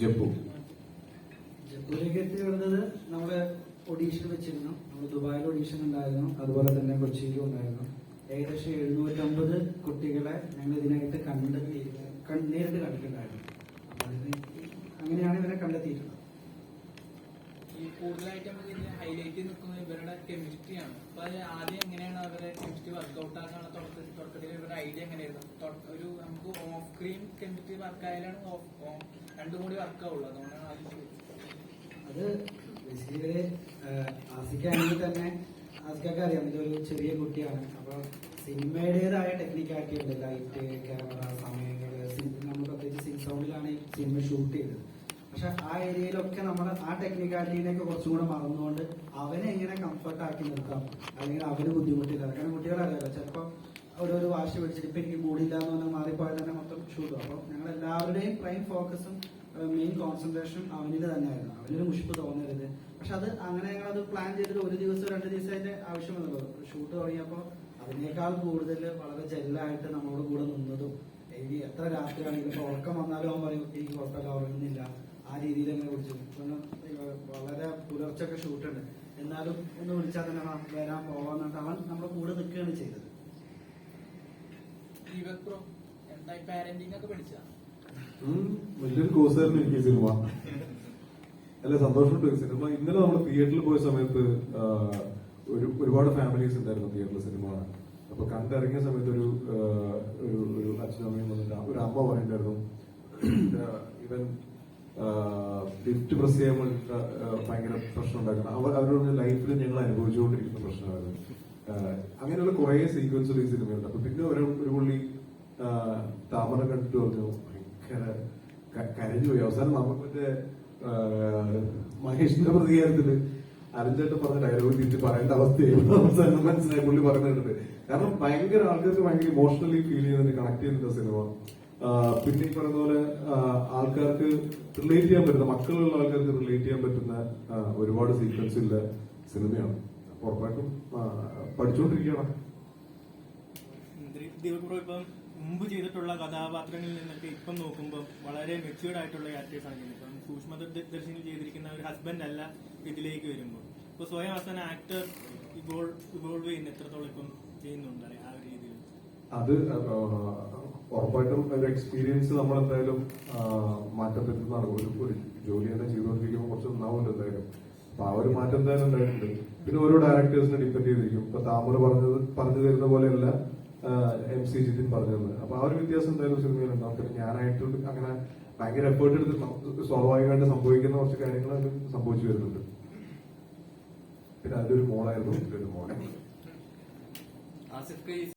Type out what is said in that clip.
ജപ്പു ജയ്പൂരിലേക്ക് എത്തിപ്പെടുന്നത് നമ്മൾ ഒഡീഷ വെച്ചിരുന്നു. നമ്മൾ ദുബായിൽ ഒഡീഷൻ ഉണ്ടായിരുന്നു. അതുപോലെ തന്നെ കൊച്ചിയിലും ഉണ്ടായിരുന്നു. ഏകദേശം എഴുന്നൂറ്റമ്പത് കുട്ടികളെ ഞങ്ങൾ ഇതിനായിട്ട് കണ്ട് നേരിട്ട് കണ്ടിട്ടുണ്ടായിരുന്നു. അങ്ങനെയാണ് ഇവരെ കണ്ടെത്തിയിട്ടുള്ളത്. ഈ കൂടുതലായിട്ട് നമുക്ക് ഇതിൽ ഹൈലൈറ്റ് നിൽക്കുന്നത് ഇവരുടെ കെമിസ്ട്രിയാണ് അപ്പൊ അത് ആദ്യം എങ്ങനെയാണ് അവരുടെ കെമിസ്ട്രി വർക്ക്ഔട്ട് ആക്കാനുള്ള തുടക്കത്തിൽ ഇവരുടെ ഐഡിയ എങ്ങനെയായിരുന്നു? ഒരു നമുക്ക് ഓഫ് സ്ക്രീൻ കെമിസ്ട്രി വർക്ക് ആയാലാണ് ഓഫ് അത് ബേസിക്കലി ആസിക്കാണെങ്കിൽ തന്നെ ആസിക്കൊക്കെ അറിയാം ഇതൊരു ചെറിയ കുട്ടിയാണ്. അപ്പൊ സിനിമയുടേതായ ടെക്നിക്കാലിറ്റി ഉണ്ട് ലൈറ്റ് ക്യാമറ സമയങ്ങൾ നമ്മൾ പ്രത്യേകിച്ച് സിം സൗണ്ടിലാണ് ഈ സിനിമ ഷൂട്ട് ചെയ്തത്. പക്ഷെ ആ ഏരിയയിലൊക്കെ നമ്മൾ ആ ടെക്നിക്കാലിറ്റിയിലേക്ക് കുറച്ചും കൂടെ മറന്നുകൊണ്ട് അവനെ എങ്ങനെ കംഫർട്ട് ആക്കി നിർത്താം? അല്ലെങ്കിൽ അവന് ബുദ്ധിമുട്ടില്ല. കാരണം കുട്ടികളറിയാലോ ഓരോരോ വാശി പിടിച്ചിട്ട് ഇപ്പൊ എനിക്ക് മൂടില്ല എന്ന് പറഞ്ഞാൽ മാറിപ്പോയാൽ തന്നെ മൊത്തം ഷൂട്ടും അപ്പൊ ഞങ്ങൾ എല്ലാവരുടെയും പ്രൈം ഫോക്കസും മെയിൻ കോൺസെൻട്രേഷൻ അവനിൽ തന്നെയായിരുന്നു. അവനൊരു മുഷിപ്പ് തോന്നരുത്. പക്ഷെ അത് അങ്ങനെ ഞങ്ങൾ അത് പ്ലാൻ ചെയ്തിട്ട് ഒരു ദിവസം രണ്ട് ദിവസമായിട്ട് ആവശ്യമുള്ളത് ഷൂട്ട് തുടങ്ങിയപ്പോൾ അതിനേക്കാൾ കൂടുതൽ വളരെ ജെല്ലായിട്ട് നമ്മളോട് കൂടെ നിന്നതും ഇനി എത്ര രാത്രിയാണെങ്കിലും ഇപ്പൊ ഉറക്കം വന്നാലും? അവൻ പറയും. എനിക്ക് കുഴപ്പമില്ല ഉറങ്ങുന്നില്ല. ആ രീതിയിൽ അങ്ങനെ വിളിച്ചു. വളരെ പുലർച്ചൊക്കെ ഷൂട്ടുണ്ട് എന്നാലും ഒന്ന് വിളിച്ചാൽ തന്നെ വരാൻ പോവാന്നിട്ട് അവൻ നമ്മുടെ കൂടെ നിൽക്കുകയാണ് ചെയ്തത്. ദീപക് ബ്രോ എന്തായി പാരന്റിംഗ് ഒക്കെ പഠിച്ചതാ? ഉം, വലിയൊരു കോഴ്സായിരുന്നു എനിക്ക് സിനിമ അല്ല സന്തോഷമുണ്ട് സിനിമ ഇന്നലെ നമ്മൾ തിയേറ്ററിൽ പോയ സമയത്ത് ഒരു ഒരുപാട് ഫാമിലീസ് ഉണ്ടായിരുന്നു തിയേറ്ററിൽ സിനിമ കാണാൻ. അപ്പൊ കണ്ടിറങ്ങിയ സമയത്ത് ഒരു ഒരു ഒരു അച്ഛനും അമ്മയും വന്നിട്ട് ഒരു അമ്മ പറയുണ്ടായിരുന്നു ഇവൻ ലിഫ്റ്റ് പ്രസ് ചെയ്യാൻ ഭയങ്കര പ്രശ്നം ഉണ്ടാക്കണം. അവർ അവരുടെ ലൈഫിൽ ഞങ്ങൾ അനുഭവിച്ചുകൊണ്ടിരിക്കുന്ന പ്രശ്നമായിരുന്നു. അങ്ങനെയുള്ള കുറെ സീക്വൻസുകൾ ഈ സിനിമയുണ്ട് അപ്പൊ പിന്നെ ഒരു ഒരു പുള്ളി താമര കണ്ടിട്ട് പറഞ്ഞു. ഭയങ്കര കരഞ്ഞു പോയി. അവസാനം നമുക്ക് മറ്റേ മഹേഷിന്റെ പ്രതികാരത്തിൽ അരഞ്ചേട്ടൻ പറഞ്ഞ ഡയലോഗ് തിരിച്ച് പറയേണ്ട അവസ്ഥയായി അവസാനം മനസ്സിലായി പുള്ളി പറയുന്നുണ്ട് കാരണം ഭയങ്കര ആൾക്കാർക്ക് ഭയങ്കര ഇമോഷണലി ഫീൽ ചെയ്യുന്നുണ്ട് കണക്ട് ചെയ്യുന്നുണ്ട് സിനിമ. പിന്നെ ഈ പറഞ്ഞ പോലെ ആൾക്കാർക്ക് റിലേറ്റ് ചെയ്യാൻ പറ്റുന്ന മക്കളുള്ള ആൾക്കാർക്ക് റിലേറ്റ് ചെയ്യാൻ പറ്റുന്ന ഒരുപാട് സീക്വൻസ് ഉള്ള സിനിമയാണ്. ഉറപ്പായിട്ടും പഠിച്ചുകൊണ്ടിരിക്കണം ബ്രോ ഇപ്പം മുമ്പ് ചെയ്തിട്ടുള്ള കഥാപാത്രങ്ങളിൽ നിന്നൊക്കെ ഇപ്പം നോക്കുമ്പോൾ വളരെ മെച്യൂർഡ് ആയിട്ടുള്ള ക്യാരക്ടേഴ്സ് ആണ് ഇപ്പം സൂക്ഷ്മ ദർശനം ചെയ്തിരിക്കുന്ന ഒരു ഹസ്ബൻഡ് അല്ല ഇതിലേക്ക് വരുമ്പോൾ ഇപ്പൊ സ്വയം അവസാന ആക്ടർ ഇവോൾവ് ഇവോൾവ് ചെയ്യുന്ന എത്രത്തോളം ഇപ്പം ചെയ്യുന്നുണ്ട് ആ ഒരു രീതിയിൽ? അത് ഉറപ്പായിട്ടും ഒരു എക്സ്പീരിയൻസ് നമ്മൾ എന്തായാലും മാറ്റം പറ്റുന്നതാണ് ഒരു ഒരു ജോലി തന്നെ ചെയ്തുകൊണ്ടിരിക്കുമ്പോൾ കുറച്ച് നന്നാവുമല്ലോ എന്തായാലും. അപ്പൊ ആ ഒരു മാറ്റം എന്തായാലും ഉണ്ടായിട്ടുണ്ട്. പിന്നെ ഓരോ ഡയറക്ടേഴ്സിനെ ഡിപ്പെൻഡ് ചെയ്തിരിക്കും. ഇപ്പൊ താമര പറഞ്ഞത് പറഞ്ഞു തരുന്ന പോലെയല്ല എം സി ജിതിൻ പറഞ്ഞത്. അപ്പൊ ആ ഒരു വ്യത്യാസം എന്തായാലും സിനിമയിൽ ഉണ്ടാവും. പിന്നെ ഞാനായിട്ട് അങ്ങനെ ഭയങ്കര എഫേർട്ട് എടുത്ത് സ്വാഭാവികമായിട്ട് സംഭവിക്കുന്ന കുറച്ച് കാര്യങ്ങൾ അതിൽ സംഭവിച്ചു വരുന്നുണ്ട് പിന്നെ അതിലൊരു മോളായിരുന്നു ഇതിലൊരു മോളെ.